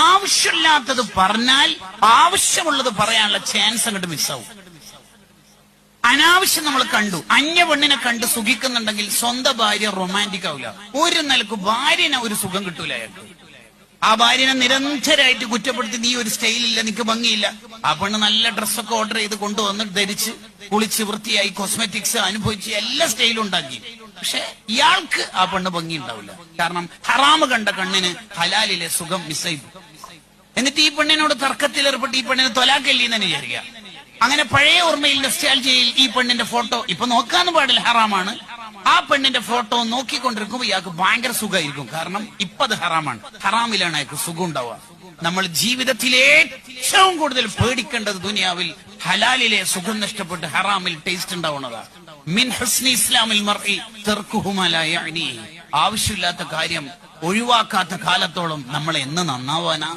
ആവശ്യമില്ലാത്തത് പറഞ്ഞാൽ ആവശ്യമുള്ളത് പറയാനുള്ള ചാൻസ് അങ്ങോട്ട് മിസ്സാവും അനാവശ്യം നമ്മൾ കണ്ടു. അന്യ പെണ്ണിനെ കണ്ട് സുഖിക്കുന്നുണ്ടെങ്കിൽ സ്വന്തം ഭാര്യ റൊമാന്റിക് ആവില്ല. ഒരു നിലയ്ക്ക് ഭാര്യനെ ഒരു സുഖം കിട്ടൂല ആ ഭാര്യനെ നിരന്തരമായിട്ട് കുറ്റപ്പെടുത്തി നീ ഒരു സ്റ്റൈലില്ല നിനക്ക് ഭംഗിയില്ല. ആ പെണ്ണ് നല്ല ഡ്രസ്സൊക്കെ ഓർഡർ ചെയ്ത് കൊണ്ടുവന്ന് ധരിച്ച് കുളിച്ച് വൃത്തിയായി കോസ്മെറ്റിക്സ് അനുഭവിച്ച് എല്ലാ സ്റ്റൈലും ഉണ്ടാക്കി. പക്ഷെ ഇയാൾക്ക് ആ പെണ്ണ് ഭംഗി ഉണ്ടാവില്ല. കാരണം ഹറാമ് കണ്ട കണ്ണിന് ഹലാലിലെ സുഖം മിസ് ചെയ്തു എന്നിട്ട് ഈ പെണ്ണിനോട് തർക്കത്തിൽ ഏർപ്പെട്ട് ഈ പെണ്ണിന് തൊലാക്കല്ലി എന്ന് വിചാരിക്കുക. അങ്ങനെ പഴയ ഓർമ്മയിൽ നെസ്റ്റാൾജിയയിൽ ഈ പെണ്ണിന്റെ ഫോട്ടോ ഇപ്പൊ നോക്കാൻ പാടില്ല ഹറാമാണ്. ആ പെണ്ണിന്റെ ഫോട്ടോ നോക്കിക്കൊണ്ടിരിക്കുമ്പോൾ ഇയാൾക്ക് ഭയങ്കര സുഖമായിരിക്കും. കാരണം ഇപ്പൊ അത് ഹറാമാണ്. ഹറാമിലാണ് അയാൾക്ക് സുഖം ഉണ്ടാവുക. നമ്മൾ ജീവിതത്തിൽ ഏറ്റവും കൂടുതൽ പേടിക്കേണ്ടത് ദുനിയാവിൽ ഹലാലിലെ സുഖം നഷ്ടപ്പെട്ട് ഹറാമിൽ ടേസ്റ്റ് ഉണ്ടാവുന്നതാ മിൻ ഹസ്നി ഇസ്ലാമിൽ മറി തർക്കുഹു മാ ലാ യഅ്നി. ആവശ്യമില്ലാത്ത കാര്യം ഒഴിവാക്കാത്ത കാലത്തോളം നമ്മൾ എന്ന് നന്നാവാനാ